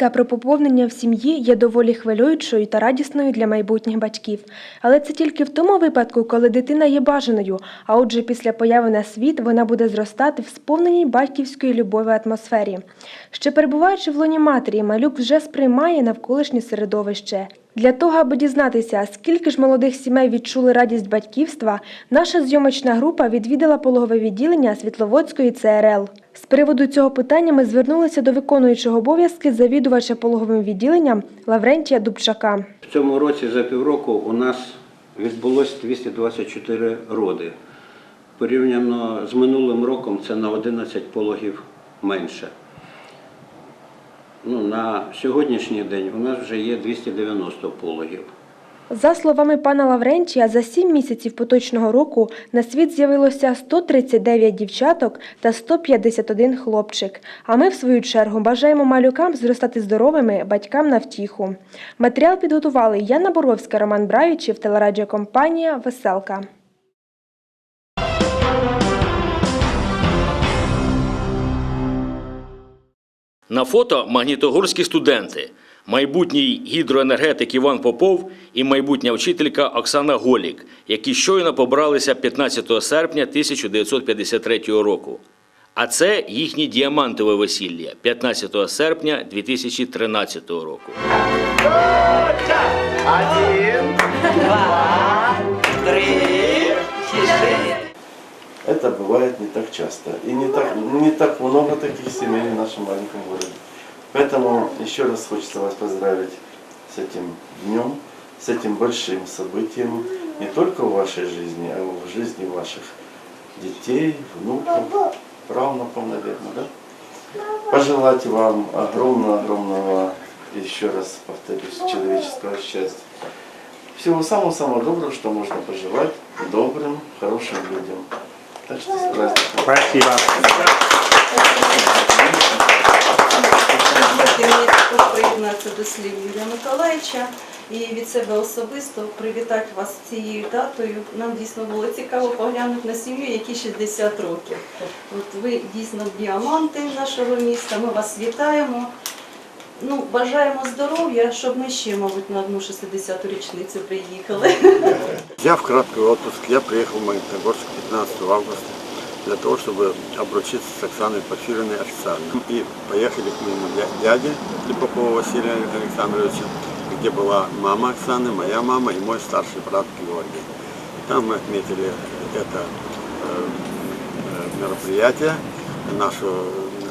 Звістка про поповнення в сім'ї є доволі хвилюючою та радісною для майбутніх батьків. Але це тільки в тому випадку, коли дитина є бажаною, а отже, після появи на світ вона буде зростати в сповненій батьківської любові атмосфері. Ще перебуваючи в лоні матері, малюк вже сприймає навколишнє середовище. Для того, аби дізнатися, скільки ж молодих сімей відчули радість батьківства, наша зйомочна група відвідала пологове відділення Світловодської ЦРЛ. З приводу цього питання ми звернулися до виконуючого обов'язки завідувача пологовим відділенням Лаврентія Дубчака. В цьому році за півроку у нас відбулось 224 роди. Порівняно з минулим роком це на 11 пологів менше. Ну, на сьогоднішній день у нас вже є 290 пологів. За словами пана Лаврентія, за сім місяців поточного року на світ з'явилося 139 дівчаток та 151 хлопчик. А ми, в свою чергу, бажаємо малюкам зростати здоровими, батькам на втіху. Матеріал підготували Яна Боровська, Роман Браючів, телерадіокомпанія Веселка. На фото магнітогорські студенти, майбутній гідроенергетик Іван Попов і майбутня вчителька Оксана Голік, які щойно побралися 15 серпня 1953 року. А це їхнє діамантове весілля 15 серпня 2013 року. Один, два, три, четыре. Это бывает не так часто. И не так, не так много таких семей в нашем маленьком городе. Поэтому еще раз хочется вас поздравить с этим днем, с этим большим событием, не только в вашей жизни, а в жизни ваших детей, внуков, правнуков, наверное, да? Пожелать вам огромного-огромного, еще раз повторюсь, человеческого счастья. Всего самого-самого доброго, что можно пожелать добрым, хорошим людям. Так что с праздником. Спасибо. Дозвольте мені також приєднатися до слів Юрія Миколаївича і від себе особисто привітати вас цією датою. Нам дійсно було цікаво поглянути на сім'ю, які 60 років. От ви дійсно діаманти нашого міста. Ми вас вітаємо. Ну, бажаємо здоров'я, щоб ми ще, мабуть, на одну 60-ту річницю приїхали. Взяв краткий отпуск, я приехал в Магнитогорск 15 августа для того, чтобы обручиться с Оксаной Порфирьевной официально. И поехали к моему дя- дяде Липопову Василию Александровичу, где была мама Оксаны, моя мама и мой старший брат Георгий. Там мы отметили это э, э, мероприятие, нашу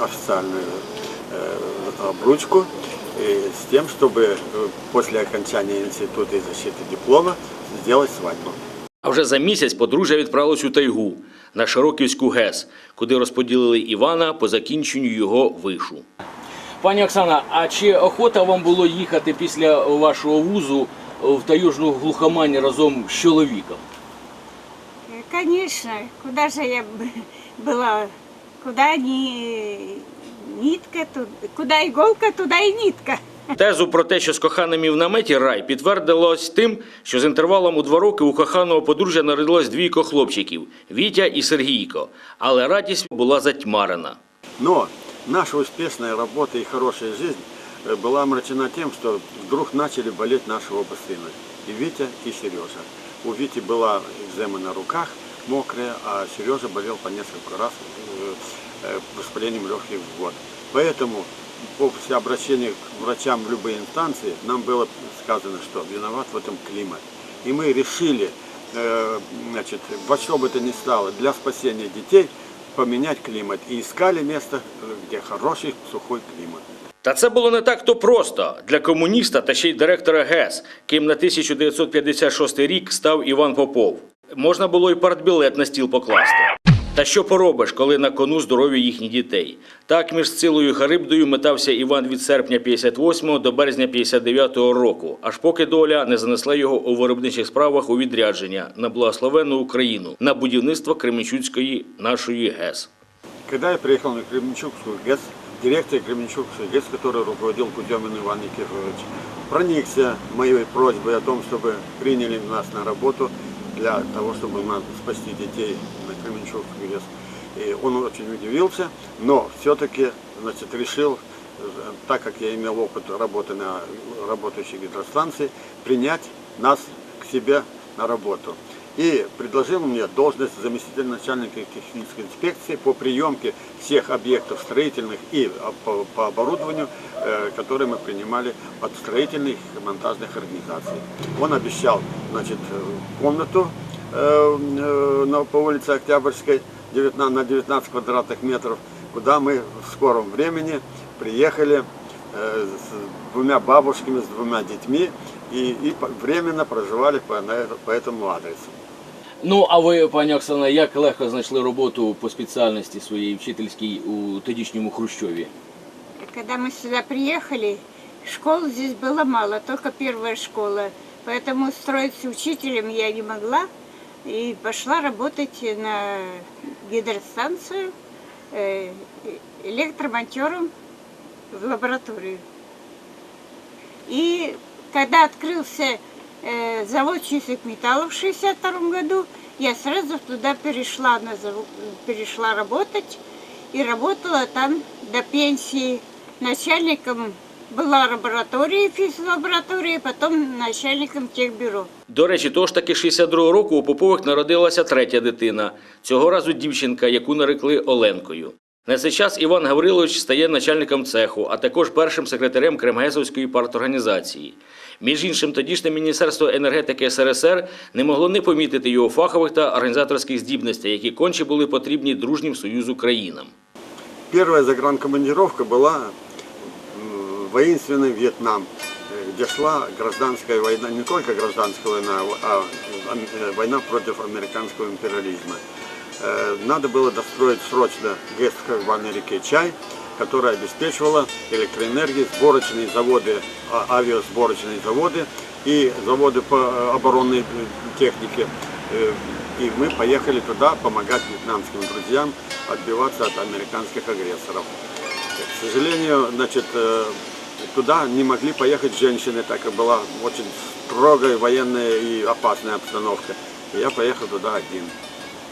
официальную э, обручку, и с тем, чтобы э, после окончания института и защиты диплома сделать свадьбу. А вже за місяць подружжя відправилось у тайгу на Широківську ГЕС, куди розподілили Івана по закінченню його вишу. Пані Оксана, а чи охота вам було їхати після вашого вузу в таюжну глухомань разом з чоловіком? Конечно, куда же я б- была, куда ни нитка, ту- куда иголка, туда и нитка. Тезу про те, що з коханими в наметі рай, підтвердилось тим, що з інтервалом у два роки у коханого подружжя народилось двійко хлопчиків Вітя і Сергійко. Але радість була затьмарена. Но наша успешная работа и хорошая жизнь э, была омрачена тем, что вдруг начали болеть наши оба сына. И Витя, и Сережа. У Вити была экзема на руках мокрая, а Сережа болел по несколько раз э, э, воспалением легких в год. Поэтому после обращения к врачам в любые инстанции нам было сказано, что виноват в этом климат. И мы решили, э, значит, во что бы то ни стало, для спасения детей поменять климат. И искали место, э, где хороший сухой климат. Та це було не так то просто для комуніста та ще й директора ГЕС, ким на 1956 рік став Іван Попов. Можна було й партбілет на стіл покласти. Та що поробиш, коли на кону здоров'я їхніх дітей? Так між Сцилою і Харибдою метався Іван від серпня 58 до березня 59 року, аж поки доля не занесла його у виробничих справах у відрядження на благословенну Україну на будівництво Кременчуцької нашої ГЕС. Когда я приехал на Кременчугскую ГЭС, директор Кременчугской ГЭС, который руководил Кудемин Иван Никифорович, проникся моей просьбой о том, чтобы приняли нас на работу Для того, чтобы спасти детей на Кременчугскую ГЭС. И он очень удивился, но все-таки значит, решил так как я имел опыт работы на работающей гидростанции, принять нас к себе на работу. И предложил мне должность заместителя начальника технической инспекции по приемке всех объектов строительных и а, по, оборудованию, э, которые мы принимали от строительных и монтажных организаций. Он обещал значит, э, комнату э, на, по улице Октябрьской 19, на 19 квадратных метров, куда мы в скором времени приехали с двумя бабушками, с двумя детьми и, и временно проживали по, на по этому адресу. Ну, а ви, пані Оксана, як легко знайшли роботу по спеціальності своїй вчительській у тодішньому Хрущові? Когда мы сюда приехали, школ здесь было мало, только первая школа. Поэтому устроиться учителем я не могла. И пошла работать на гидростанцию э, электромонтером в лабораторию. И когда открылся э, завод чистых металлов в 62 году, я сразу туда перешла, на завод, перешла работать и работала там до пенсии. Начальником была лаборатория, физлаборатория, потом начальником техбюро. До речі, того ж таки 62-го року у Попових народилася третя дитина. Цього разу дівчинка, яку нарекли Оленкою. На цей час Іван Гаврилович стає начальником цеху, а також першим секретарем Кремгесовської парторганізації. Між іншим, тодішнє Міністерство енергетики СРСР не могло не помітити його фахових та організаторських здібностей, які конче були потрібні дружнім Союзу країнам. Первая загранкомандировка была в воинственный Вьетнам, э, где шла гражданская война, не только гражданская война, а э, война против американского империализма. Э, Надо было достроить срочно ГЭС в Карвальной реке Чай, которая обеспечивала электроэнергией сборочные заводы, а- авиасборочные заводы и заводы по э, оборонной э, технике. Э, И мы поехали туда помогать вьетнамским друзьям отбиваться от американских агрессоров. К сожалению, значит, туда не могли поехать женщины, так как была очень строгая военная и опасная обстановка. Я поехал туда один.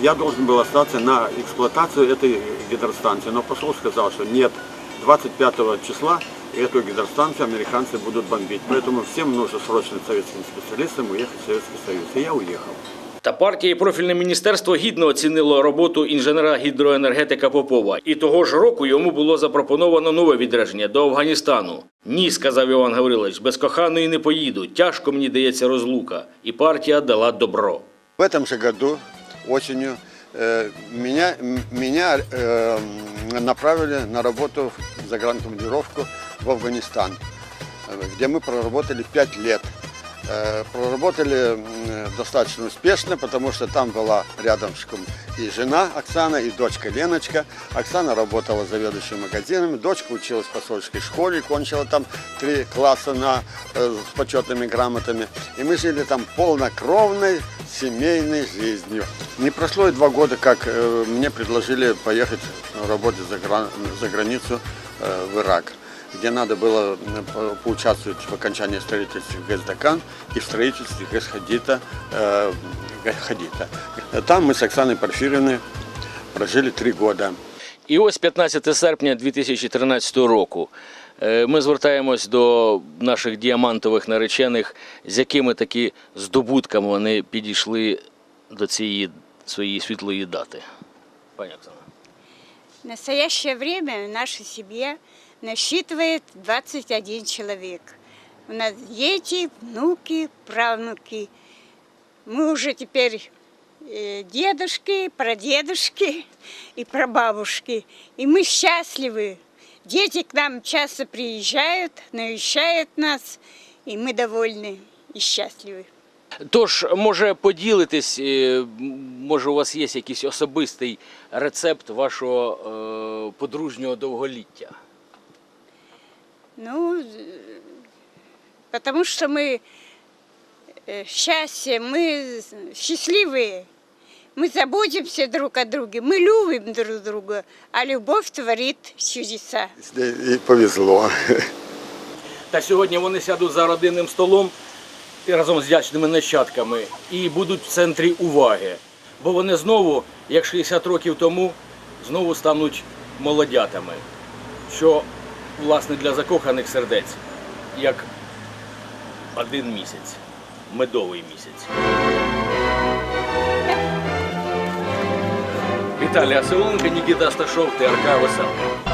Я должен был остаться на эксплуатацию этой гидростанции, но посол сказал, что нет, 25 числа эту гидростанцию американцы будут бомбить. Поэтому всем нужно срочно советским специалистам уехать в Советский Союз. И я уехал. Та партія і профільне міністерство гідно оцінило роботу інженера гідроенергетика Попова. І того ж року йому було запропоновано нове відрядження до Афганістану. Ні, сказав Іван Гаврилович, без коханої не поїду. Тяжко мені дається розлука. І партія дала добро. В этом же году, осенью, э, меня, м- меня э, направили на работу в загранкомандировку в Афганистан, э, где мы проработали пять лет. Э, Проработали достаточно успешно, потому что там была рядом и жена Оксана, и дочка Леночка. Оксана работала заведующим магазинами, дочка училась в посольской школе, кончила там три класса на, э, с почетными грамотами. И мы жили там полнокровной семейной жизнью. Не прошло и два года, как э, мне предложили поехать работать за, за границу в Ирак где надо было м, по- поучаствовать в окончании строительства ГЭС Дакан и в строительстве ГЭС Хадита. э, ГЭС Хадита. Там мы с Оксаной Порфирьевной прожили три года. І ось 15 серпня 2013 року. е, Ми звертаємось до наших діамантових наречених, з якими таки здобутками вони підійшли до цієї своєї світлої дати. Пані Оксана. В настоящее время наша семья насчитывает 21 человек. У нас дети, внуки, правнуки. Мы уже теперь э, дедушки, прадедушки и прабабушки. И мы счастливы. Дети к нам часто приезжают, навещают нас, и мы довольны и счастливы. Тож, може, поділитись, е, м, може, у вас є якийсь особистий рецепт вашого е, подружнього довголіття? Ну, э, потому что мы э, счастье, мы счастливые. Мы заботимся друг о друге, мы любим друг друга, а любовь творит чудеса. И повезло. Та сьогодні вони сядуть за родинним столом і разом з вдячними нащадками і будуть в центрі уваги. Бо вони знову, як 60 років тому, знову стануть молодятами, що власне, для закоханих сердець, як один місяць, медовий місяць. Віталій Асиленко, Нікіта Сташов, ТРК Веселка.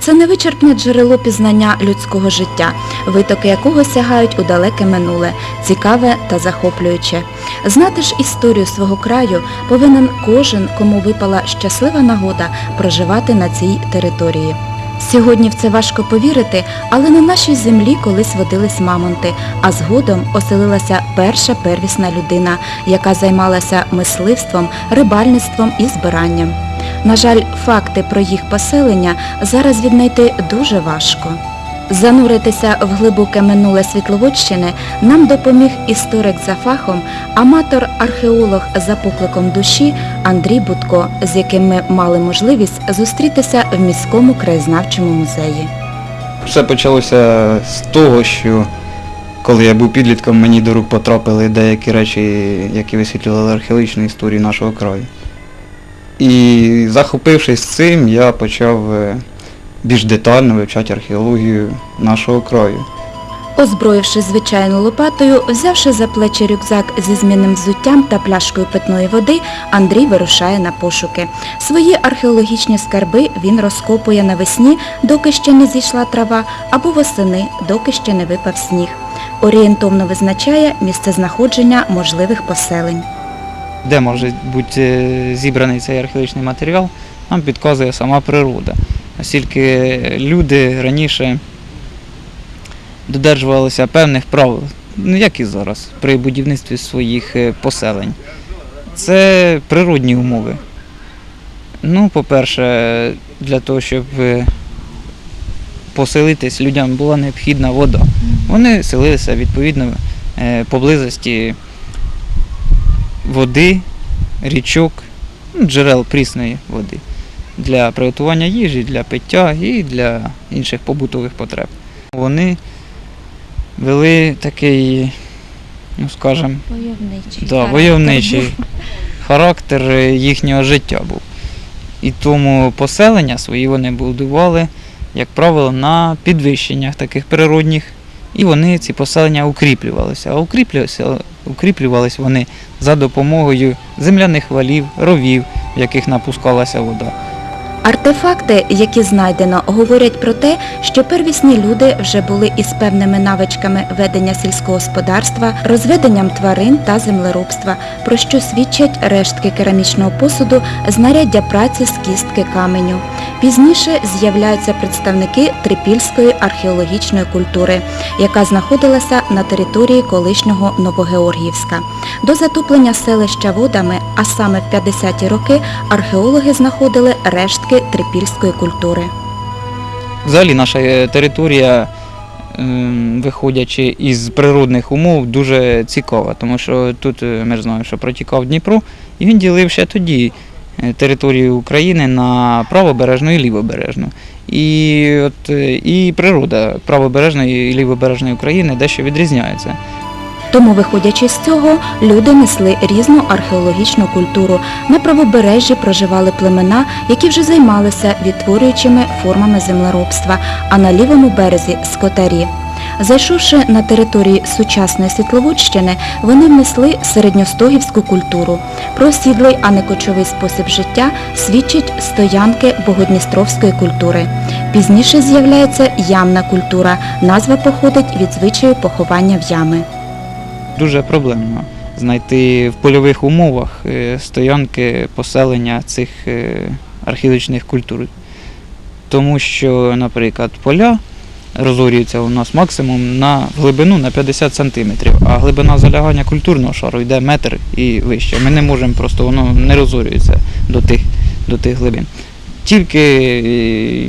Це невичерпне джерело пізнання людського життя, витоки якого сягають у далеке минуле, цікаве та захоплююче. Знати ж історію свого краю повинен кожен, кому випала щаслива нагода проживати на цій території. Сьогодні в це важко повірити, але на нашій землі колись водились мамонти, а згодом оселилася перша первісна людина, яка займалася мисливством, рибальництвом і збиранням. На жаль, факти про їх поселення зараз віднайти дуже важко. Зануритися в глибоке минуле Світловодщини нам допоміг історик за фахом, аматор-археолог за покликом душі Андрій Будко, з яким ми мали можливість зустрітися в міському краєзнавчому музеї. Все почалося з того, що коли я був підлітком, мені до рук потрапили деякі речі, які висвітлювали археологічну історію нашого краю. І захопившись цим, я почав е, більш детально вивчати археологію нашого краю. Озброївши звичайною лопатою, взявши за плечі рюкзак зі змінним взуттям та пляшкою питної води, Андрій вирушає на пошуки. Свої археологічні скарби він розкопує навесні, доки ще не зійшла трава, або восени, доки ще не випав сніг. Орієнтовно визначає місце знаходження можливих поселень. Де може бути е, зібраний цей археологічний матеріал, нам підказує сама природа. Оскільки люди раніше додержувалися певних правил, ну як і зараз, при будівництві своїх е, поселень. Це природні умови. Ну, по-перше, для того, щоб е, поселитись, людям була необхідна вода. Вони селилися відповідно поблизості води, річок, ну, джерел прісної води для приготування їжі, для пиття і для інших побутових потреб. Вони вели такий, ну скажімо, Войовничий. да, войовничий характер їхнього життя був. І тому поселення свої вони будували, як правило, на підвищеннях таких природних, і вони ці поселення укріплювалися. А укріплювалися, укріплювалися вони за допомогою земляних валів, ровів, в яких напускалася вода. Артефакти, які знайдено, говорять про те, що первісні люди вже були із певними навичками ведення сільського господарства, розведенням тварин та землеробства, про що свідчать рештки керамічного посуду, знаряддя праці з кістки каменю. Пізніше з'являються представники трипільської археологічної культури, яка знаходилася на території колишнього Новогеоргіївська. До затоплення селища водами, а саме в 50-ті роки, археологи знаходили рештки трипільської культури. Взагалі наша е, територія, ем, виходячи із природних умов, дуже цікава, тому що тут е, ми знаємо, що протікав Дніпро, і він ділив ще тоді територію України на правобережну і лівобережну. І, от, е, і природа правобережної і лівобережної України дещо відрізняється. Тому, виходячи з цього, люди несли різну археологічну культуру. На правобережжі проживали племена, які вже займалися відтворюючими формами землеробства, а на лівому березі скотарі. Зайшовши на території сучасної Світловодщини, вони внесли середньостогівську культуру. Про осідлий, а не кочовий спосіб життя свідчать стоянки богодністровської культури. Пізніше з'являється ямна культура. Назва походить від звичаю поховання в ями. Дуже проблемно знайти в польових умовах е, стоянки поселення цих е, археологічних культур. Тому що, наприклад, поля розорюються у нас максимум на глибину на 50 см, а глибина залягання культурного шару йде метр і вище. Ми не можемо просто, воно не розорюється до тих, до тих глибин. тільки е,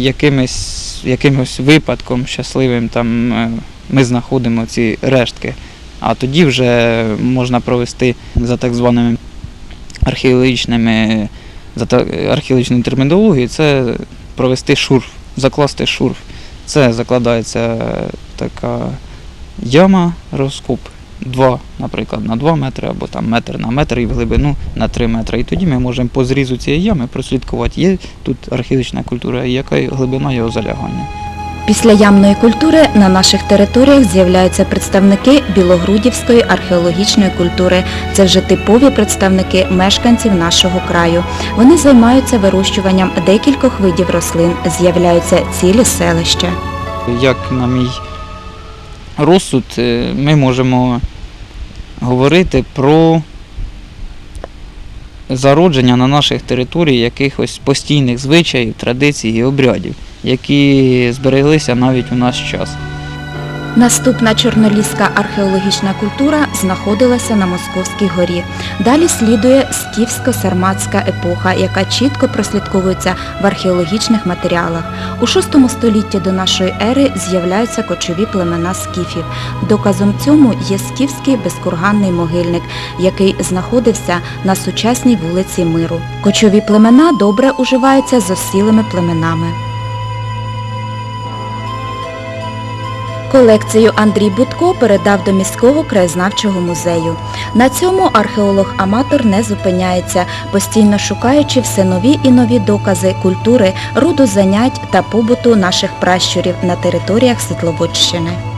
якимось, якимось випадком щасливим там е, ми знаходимо ці рештки. А тоді вже можна провести за так званими археологічними, за археологічною термінологією, це провести шурф, закласти шурф. Це закладається така яма, розкоп 2, наприклад, на 2 метри або там метр на метр і в глибину на 3 метри. І тоді ми можемо по зрізу цієї ями прослідкувати, є тут археологічна культура яка глибина його залягання. Після ямної культури на наших територіях з'являються представники білогрудівської археологічної культури. Це вже типові представники мешканців нашого краю. Вони займаються вирощуванням декількох видів рослин, з'являються цілі селища. Як на мій розсуд, е, ми можемо говорити про зародження на наших територіях якихось постійних звичаїв, традицій і обрядів, які збереглися навіть у наш час. Наступна чорноліська археологічна культура знаходилася на Московській горі. Далі слідує скіфсько-сарматська епоха, яка чітко прослідковується в археологічних матеріалах. У VI столітті до нашої ери з'являються кочові племена скіфів. Доказом цьому є скіфський безкурганний могильник, який знаходився на сучасній вулиці Миру. Кочові племена добре уживаються з осілими племенами. Колекцію Андрій Будко передав до міського краєзнавчого музею. На цьому археолог-аматор не зупиняється, постійно шукаючи все нові і нові докази культури, роду занять та побуту наших пращурів на територіях Світловодщини.